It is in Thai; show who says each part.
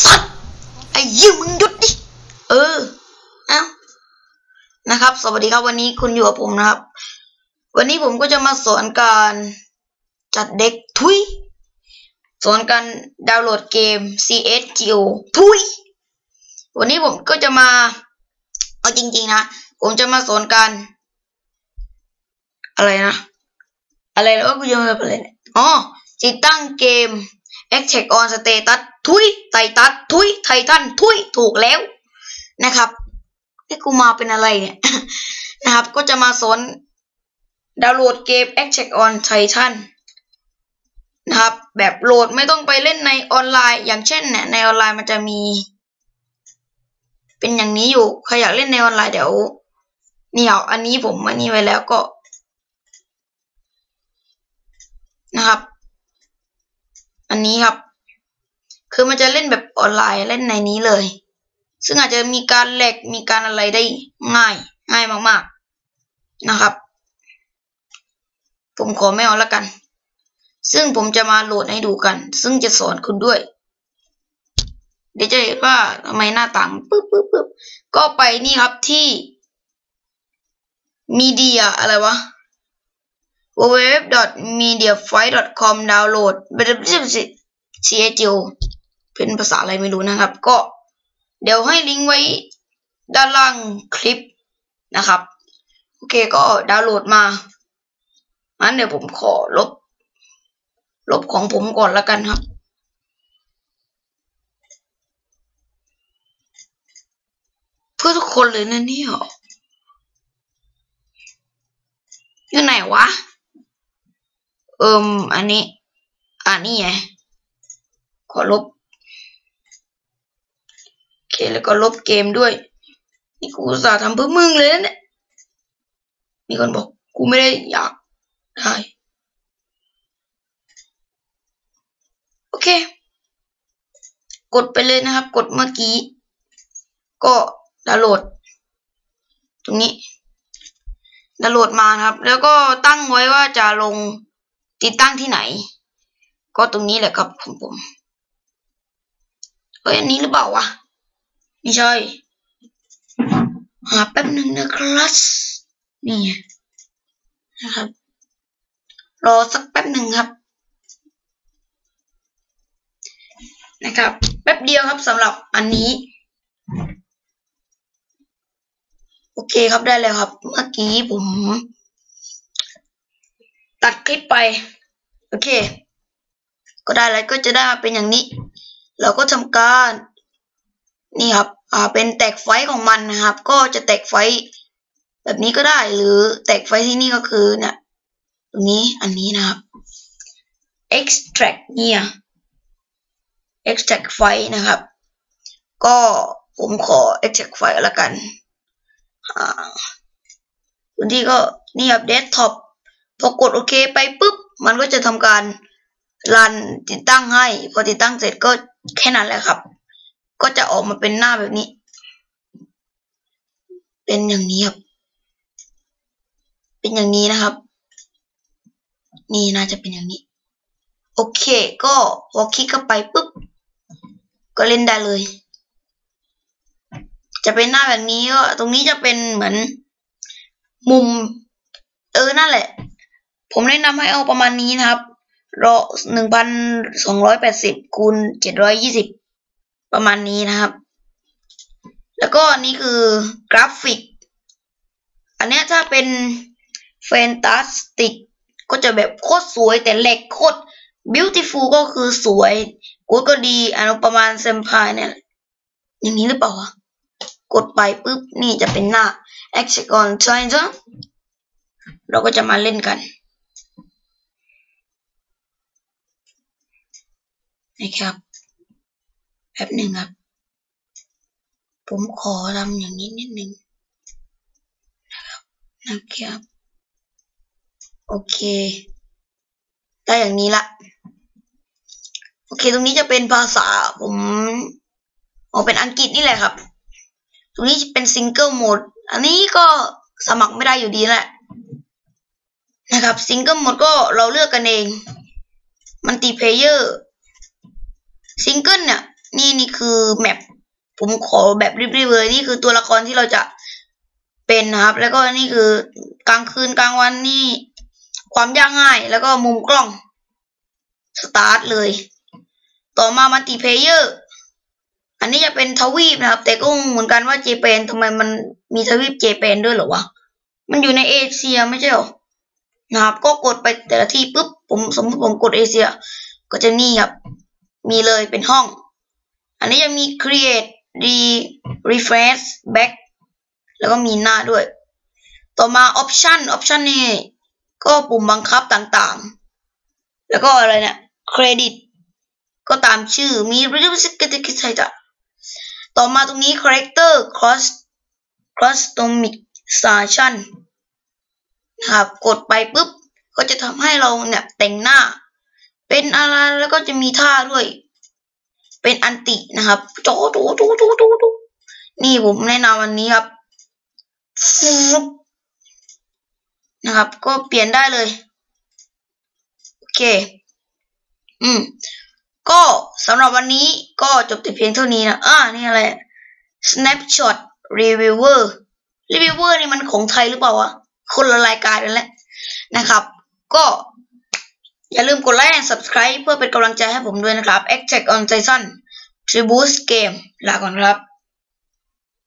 Speaker 1: สัตว์ไอ้ยิวมึงหยุดดิ เออ เอ้า นะครับ สวัสดีครับวันนี้คุณอยู่กับผมนะครับ วันนี้ผมก็จะมาสอนการจัดเด็กทุย สอนการดาวน์โหลดเกม CSGO ทุย วันนี้ผมก็จะมา เอาจริงๆนะ ผมจะมาสอนการ อะไรนะ อะไรแล้วก็กูจะมาอะไรเนี่ยอ๋อติดตั้งเกม a c t a c on Status ทุยไททัสทุยไททันทุยถูกแล้วนะครับนี่กูมาเป็นอะไรเนี่ยนะครับ ก็จะมาสอนดาวน์โหลดเกม a c t a c on Titan นะครับแบบโหลดไม่ต้องไปเล่นในออนไลน์ อย่างเช่นเนี่ยในออนไลน์มันจะมี เป็นอย่างนี้อยู่ใครอยากเล่นในออนไลน์เดี๋ยวนี่เอาอันนี้ผมอันนี้ไว้แล้วก็ นะครับ อันนี้ครับ คือมันจะเล่นแบบออนไลน์เล่นในนี้เลย ซึ่งอาจจะมีการแหลกมีการอะไรได้ง่าย ง่ายมากๆนะครับ ผมขอไม่เอาละกัน ซึ่งผมจะมาโหลดให้ดูกัน ซึ่งจะสอนคุณด้วย เดี๋ยวจะเห็นว่าทำไมหน้าต่างปึ๊บปึ๊บปึ๊บก็ไปนี่ครับที่มีเดียอะไรวะ www.mediafire.com ดาวน์โหลด CSGO เป็นภาษาอะไรไม่รู้นะครับ ก็เดี๋ยวให้ลิงก์ไว้ด้านล่างคลิปนะครับ โอเคก็ดาวน์โหลดมางั้นเดี๋ยวผมขอลบ ลบของผมก่อนล้วกันครับเพื่อทุกคนเลยนะเนี่ยอยู่ไหนวะ เอิมอันนี้อันนี้ไง ขอลบ เคแล้วก็ลบเกมด้วย นี่กูสาทำเพื่อมึงเลยนะเนี่ยมีคนบอกกูไม่ได้อยากได้โอเค กดไปเลยนะครับ กดเมื่อกี้ ก็ดาวน์โหลด ตรงนี้ดาวน์โหลดมาครับ แล้วก็ตั้งไว้ว่าจะลงติดตั้งที่ไหน ก็ตรงนี้แหละครับของผมเอ้ยอันนี้หรือเปล่าวะ ไม่ใช่หาแป๊บหนึ่งนะครับนี่นะครับ รอสักแป๊บหนึ่งครับ นะครับ แป๊บเดียวครับสำหรับอันนี้ โอเคครับได้แล้วครับ เมื่อกี้ผม ตัดคลิปไป โอเค ก็ได้แล้วก็จะได้มาเป็นอย่างนี้ เราก็ทำการ นี่ครับ อ่า เป็นแตกไฟของมันนะครับ ก็จะแตกไฟแบบนี้ก็ได้ หรือแตกไฟที่นี่ก็คือเนี่ยตรงนี้อันนี้นะครับ extract เนี่ย extract ไฟนะครับ ก็ผมขอ extract ไฟล์แล้วกันอ่าพื้นที่ก็นี่ครับ desktop พอกดโอเคไปปุ๊บ มันก็จะทำการรันติดตั้งให้ พอติดตั้งเสร็จก็แค่นั้นแหละครับ ก็จะออกมาเป็นหน้าแบบนี้ เป็นอย่างนี้ครับ เป็นอย่างนี้นะครับ นี่น่าจะเป็นอย่างนี้ โอเคก็พอคลิกเข้าไปปุ๊บ ก็เล่นได้เลย จะเป็นหน้าแบบนี้ก็ตรงนี้จะเป็นเหมือนมุม เออนั่นแหละ ผมแนะนำให้เอาประมาณนี้นะครับรอหนึ่งพันสองร้อยแปดสิบคูณเจ็ดร้อยยี่สิบ ประมาณนี้นะครับ แล้วก็นี่คือกราฟิก อันนี้ถ้าเป็นแฟนตาสติกก็จะแบบโคตรสวยแต่เหล็กโคตร beautiful ก็คือสวยกูดก็ดีอันประมาณเซมพายเนี่ย อย่างนี้หรือเปล่าวะกดไปปุ๊บ นี่จะเป็นหน้า Hexagon China เราก็จะมาเล่นกันนะครับ แป๊บหนึ่งครับ ผมขอทำอย่างนี้นิดนึงนะครับนะครับ โอเค ได้อย่างนี้ละโอเค ตรงนี้จะเป็นภาษาผมเอาเป็นอังกฤษนี่แหละครับ ตรงนี้จะเป็นซิงเกิลโหมด อันนี้ก็สมัครไม่ได้อยู่ดีแหละนะครับซิงเกิลโหมดก็เราเลือกกันเอง มันติเพเยอร์ซิงเกิลเนี่ย นี่นี่คือแมปผมขอแบบรีบๆเลยนี่คือตัวละครที่เราจะเป็นนะครับ แล้วก็นี่คือกลางคืนกลางวันนี่ ความยากง่าย แล้วก็มุมกล้องสตาร์ทเลย ต่อมามัลติเพเยอร์อันนี้จะเป็นทวีปนะครับ แต่ก็งงเหมือนกันว่าเจแปนทำไมมันมีทวีปเจแปนด้วยเหรอวะมันอยู่ในเอเชียไม่ใช่หรอนะครับ ก็กดไปแต่ละที่ปุ๊บผมสมมติผมกดเอเชีย ก็จะนี่ครับ มีเลยเป็นห้อง อันนี้จะมี create re refresh back แล้วก็มีหน้าด้วย ต่อมา option option นี่ก็ปุ่มบังคับต่างๆ แล้วก็อะไรเนี่ย credit ก็ตามชื่อมีรูปสกิต่อมาตรงนี้ character cross customization นะครับกดไปปุ๊บ ก็จะทำให้เราเนี่ยแต่งหน้า เป็นอะไรแล้วก็จะมีท่าด้วย เป็นอันตินะครับโจโจโจโจโจโจนี่ผมแนะนำวันนี้ครับนะครับ ก็เปลี่ยนได้เลย โอเค อืม ก็สำหรับวันนี้ก็จบแต่เพียงเท่านี้นะอ่านี่อะไร snapshot reviewer reviewer นี่มันของไทยหรือเปล่าวะคนละรายการกันแหละนะครับ ก็ อย่าลืมกดไลค์และ subscribe เพื่อเป็นกำลังใจให้ผมด้วยนะครับ e x t e c on Tyson Tribute Game ลาก่อนครับ